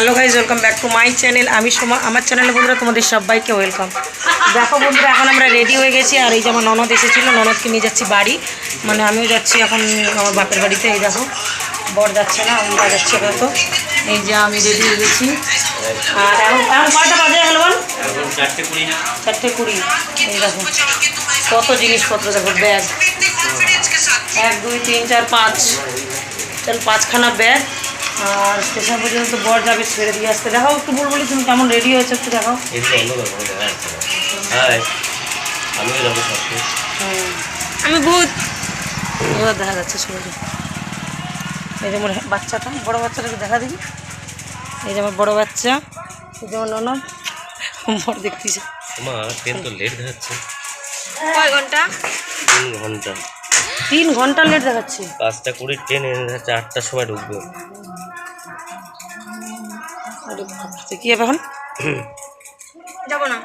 Hello guys welcome back to my channel. আমি সোমা, আমার চ্যানেলে বন্ধুরা, তোমাদের সবাইকে ওয়েলকাম। দেখো বন্ধুরা, এখন আমরা রেডি হয়ে গেছি, আর এই যে আমার ননদ এসেছিল, ননদকে নিয়ে যাচ্ছি বাড়ি। মানে আমিও যাচ্ছি এখন আমার বাপের বাড়িতে, এই দেখো, বর যাচ্ছে না, আমরা যাচ্ছি কত এই যে আমি রেডি হয়ে গেছি। আর এখন এখন কয়টা বাজে হলো বল? চারটে কুড়ি। এই দেখো, কত জিনিসপত্র, দেখো, ব্যাগ। এক, দুই, তিন, চার, পাঁচ। চার পাঁচখানা ব্যাগ। আর স্টেশন পর্যন্ত বর যাবে ছেড়ে দিয়ে আসতে। দেখাও একটু বল বলি তুমি কেমন রেডি হয়েছো একটু দেখাও আমি ভূত। এবার দেখা যাচ্ছে সবাই এই যে আমার বাচ্চাটা বড় বাচ্চাটাকে দেখা দিবি এই যে আমার বড় বাচ্চা এই যে আমার ননদ। বড় দেখতেছে। তোমার ট্রেন তো লেট দেখাচ্ছে। কয় ঘণ্টা? তিন ঘণ্টা। তিন ঘণ্টা লেট দেখাচ্ছে। পাঁচটা কুড়ি ট্রেন এনে দেখাচ্ছে আটটার সময় ঢুকবে। কি হবে এখন? যাব না।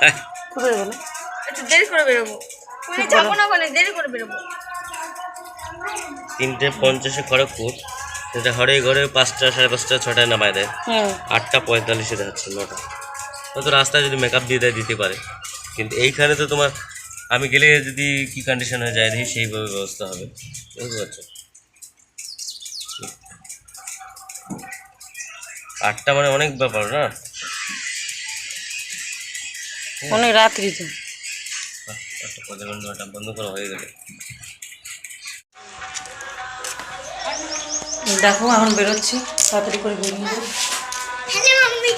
হ্যাঁ। কোথায় যাবে না একটু দেরি করে বেরোবো। যাব না ওখানে দেরি করে বেরোবো। তিনটে পঞ্চাশে খড়গপুর সেটা হরে ঘরে পাঁচটা সাড়ে পাঁচটা ছটায় নামায় দেয়। আটটা পঁয়তাল্লিশে দেখাচ্ছে নটা। হয়তো রাস্তায় যদি মেকআপ দিয়ে দেয় দিতে পারে। কিন্তু এইখানে তো তোমার আমি গেলে যদি কি কন্ডিশন হয়ে যায় দেখি সেইভাবে ব্যবস্থা হবে। বুঝতে পারছ? আটটা মানে অনেক ব্যাপার না? অনেক রাত্রি তো। একটা বন্ধ ওটা বন্ধ করা হয়ে গেলে। দেখো এখন বেরোচ্ছি। তাড়াতাড়ি করে বেরিয়ে যাব। হ্যালো মাম্মি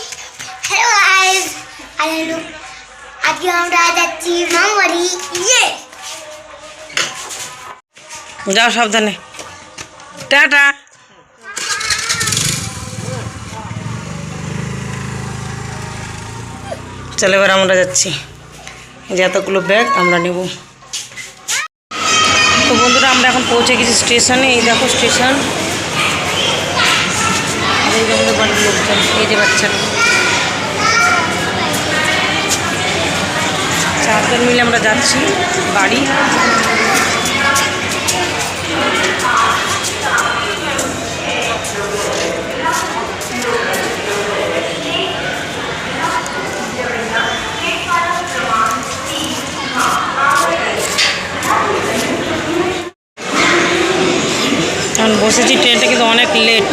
হ্যালো গাইস আরে লোক আজকে আমরা যাচ্ছি মামারি ইয়ে। যাও সাবধানে। টাটা। চলো এবার আমরা যাচ্ছি। এই যে এতগুলো ব্যাগ আমরা নেব। তো বন্ধুরা, আমরা এখন পৌঁছে গেছি স্টেশনে। এই দেখো স্টেশন। এই যে বাড়ির লোকজন এই যে বাচ্চাটা। চারজন মিলে আমরা যাচ্ছি বাড়ি। এখন বসেছি ট্রেনটা কিন্তু অনেক লেট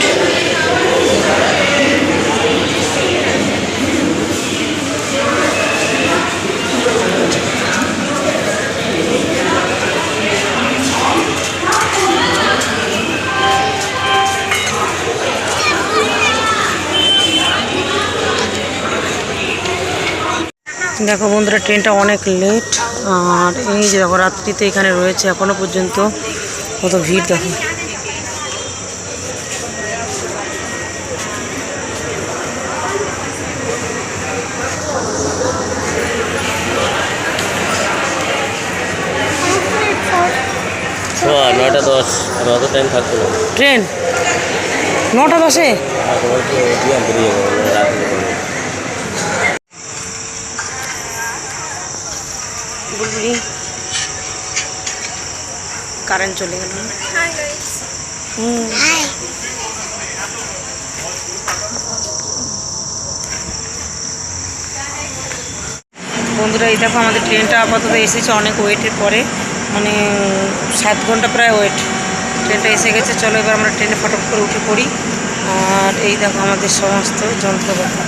দেখো বন্ধুরা ট্রেনটা অনেক লেট আর এই যে দেখো রাত্রিতে এখানে রয়েছে এখনও পর্যন্ত। কত ভিড় দেখো। নয়টা দশ। আর অত টাইম থাকতো ট্রেন? নটা দশে? বুলবুলি। কারেন্ট চলে গেল। হুম। বন্ধুরা এই দেখো আমাদের ট্রেনটা আপাতত এসেছে অনেক ওয়েটের পরে। মানে সাত ঘণ্টা প্রায় ওয়েট। ট্রেনটা এসে গেছে। চলো এবার আমরা ট্রেনে ফটক করে উঠে পড়ি। আর এই দেখো আমাদের সমস্ত যন্ত্রপাতি।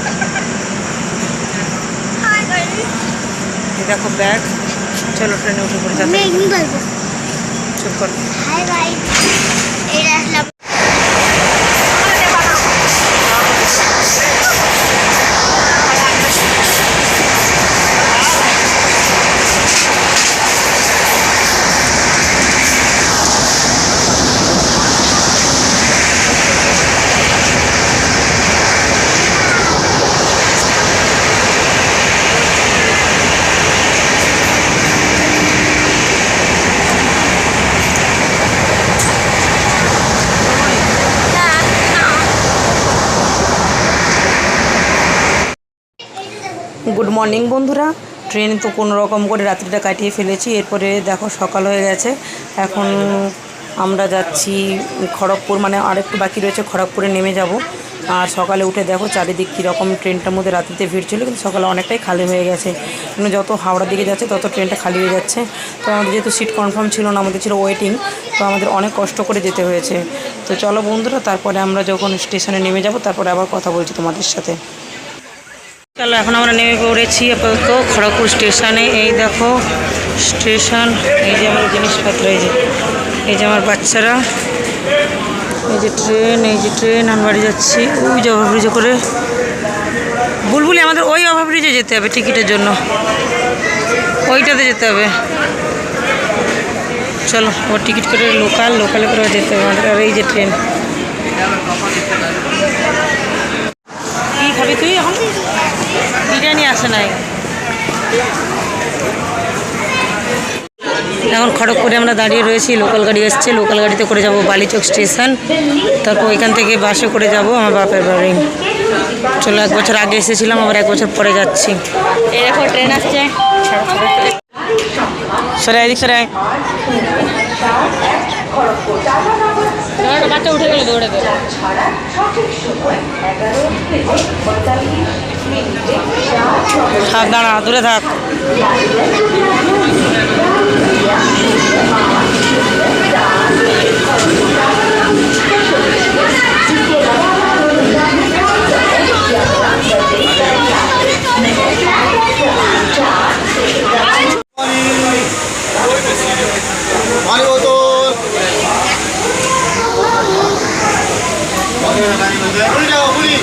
এই দেখো ব্যাগ। চলো ট্রেনে উঠে পড়ি আমি যাতে একদিন বলব চুপ করো হাই গাইস এটা আসলাম গুড মর্নিং বন্ধুরা। ট্রেন তো কোনো রকম করে রাত্রিটা কাটিয়ে ফেলেছি, এরপরে দেখো সকাল হয়ে গেছে। এখন আমরা যাচ্ছি খড়গপুর মানে আরেকটু বাকি রয়েছে খড়গপুরে নেমে যাব। আর সকালে উঠে দেখো চারিদিক কীরকম ট্রেনটার মধ্যে রাত্রিতে ভিড় ছিল, কিন্তু সকালে অনেকটাই খালি হয়ে গেছে। কিন্তু যত হাওড়ার দিকে যাচ্ছে, তত ট্রেনটা খালি হয়ে যাচ্ছে। তো আমাদের যেহেতু সিট কনফার্ম ছিল না, আমাদের ছিল ওয়েটিং, তো আমাদের অনেক কষ্ট করে যেতে হয়েছে। তো চলো বন্ধুরা, তারপরে আমরা যখন স্টেশনে নেমে যাব, তারপরে আবার কথা বলছি তোমাদের সাথে। চলো, এখন আমরা নেমে পড়েছি আপাতত খড়গপুর স্টেশনে। এই দেখো, স্টেশন, এই যে আমার জিনিসপত্র, এই যে এই যে আমার বাচ্চারা। এই যে ট্রেন, এই যে ট্রেন আমি বাড়ি যাচ্ছি। ওই যে ওভারব্রিজে করে। বুলবুলি, আমাদের ওই ওভারব্রিজে যেতে হবে টিকিটের জন্য। ওইটাতে যেতে হবে। চলো ও টিকিট করে লোকাল, লোকালে করে যেতে হবে আমাদের। আর এই যে ট্রেন। কী খাবি তুই এখন? বিরিয়ানি আসে নাই। এখন খড়গপুরে আমরা দাঁড়িয়ে রয়েছি লোকাল গাড়ি এসছে লোকাল গাড়িতে করে যাব বালিচক স্টেশন তারপর ওইখান থেকে বাসে করে যাব আমার বাপের বাড়ি। চলো এক বছর আগে এসেছিলাম আবার এক বছর পরে যাচ্ছি। এই দেখো ট্রেন আসছে। সরে এদিক সরে। বাচ্চা উঠে গেল দৌড়ে থাক দাঁড়া দূরে থাক পানি বোতল কুড়ি টাকা কুড়ি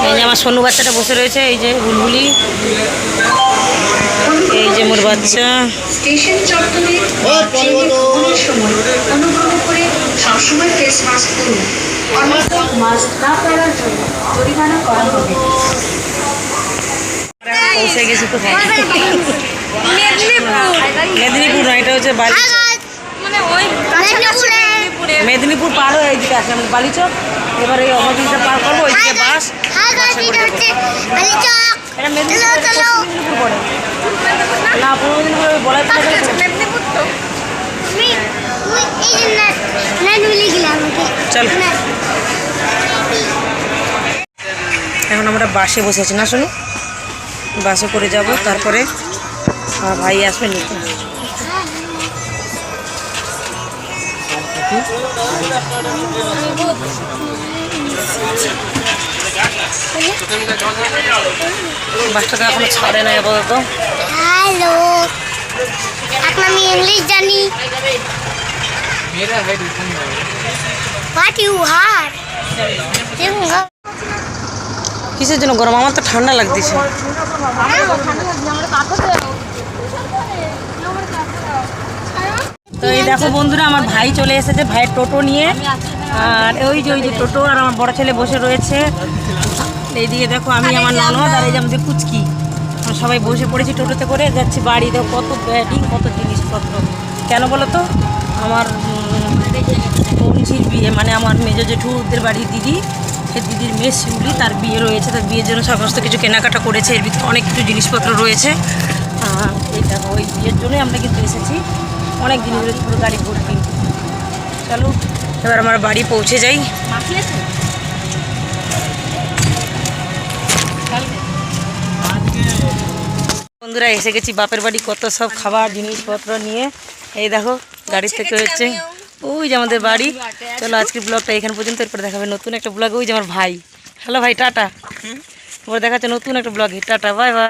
এই যে আমার সোনু বাচ্চাটা বসে রয়েছে এই যে বুলবুলি এই যে মোর বাচ্চা। স্টেশন চত্বরে ওই পানি বোতল ভ্রমণের সময় অনুগ্রহ করে সবসময় ফেস মাস্ক পরুন। অন্যথা মাস্ক না পরার জন্য জরিমানা করা হবে। পৌঁছে গেছি তো মেদিনীপুর। মেদিনীপুর না এটা হচ্ছে বালি মানে ওই মেদিনীপুরে। পার হয়ে এইদিকে আছে আমাদের বালিচক। এবার এই ওভারব্রিজটা পার করব ওইদিকে বাস। এটা মেদিনীপুর। মেদিনীপুর পড়ে না বলাই মেদিনীপুর তো। চল। এখন আমরা বাসে বসে আছি। না শুনি। বাসে করে যাব তারপরে ভাই আসবে নিতে। বাসটা তো এখনও ছাড়ে নাই আপাতত। হ্যালো। এখন আমি ইংলিশ জানি। হোয়াট ইউ কিসের জন্য গরম? আমার তো ঠান্ডা লাগতেছে। তো এই দেখো বন্ধুরা, আমার ভাই চলে এসেছে, ভাইয়ের টোটো নিয়ে। আর ওই যে ওই যে টোটো, আর আমার বড় ছেলে বসে রয়েছে। এইদিকে দেখো, আমি, আমার ননদ, আর এই যে আমাদের আমরা সবাই বসে পড়েছি টোটোতে করে, যাচ্ছি বাড়ি। দেখো কত ব্যাটিং, কত জিনিসপত্র। কেন বলো তো? আমার বোনঝির বিয়ে মানে আমার মেজো জেঠুদের বাড়ির দিদি সে দিদির মেয়ে শিউলি, তার বিয়ে রয়েছে। তার বিয়ের জন্য সমস্ত কিছু কেনাকাটা করেছে। এর ভিতরে অনেক কিছু জিনিসপত্র রয়েছে। এই দেখো, ওই বিয়ের জন্যই আমরা কিন্তু এসেছি। অনেক দিন ধরে পুরো গাড়ি ভর্তি। চলো এবার আমার বাড়ি পৌঁছে যাই। বন্ধুরা এসে গেছি বাপের বাড়ি কত সব খাবার জিনিসপত্র নিয়ে। এই দেখো গাড়ি থেকে হচ্ছে ওই যে আমাদের বাড়ি। চলো আজকের ব্লগটা এখানে পর্যন্ত। এরপর দেখাবে নতুন একটা ব্লগ ওই যে আমার ভাই। হ্যালো ভাই টাটা। এবার দেখাচ্ছে নতুন একটা ব্লগে টাটা বাই বাই।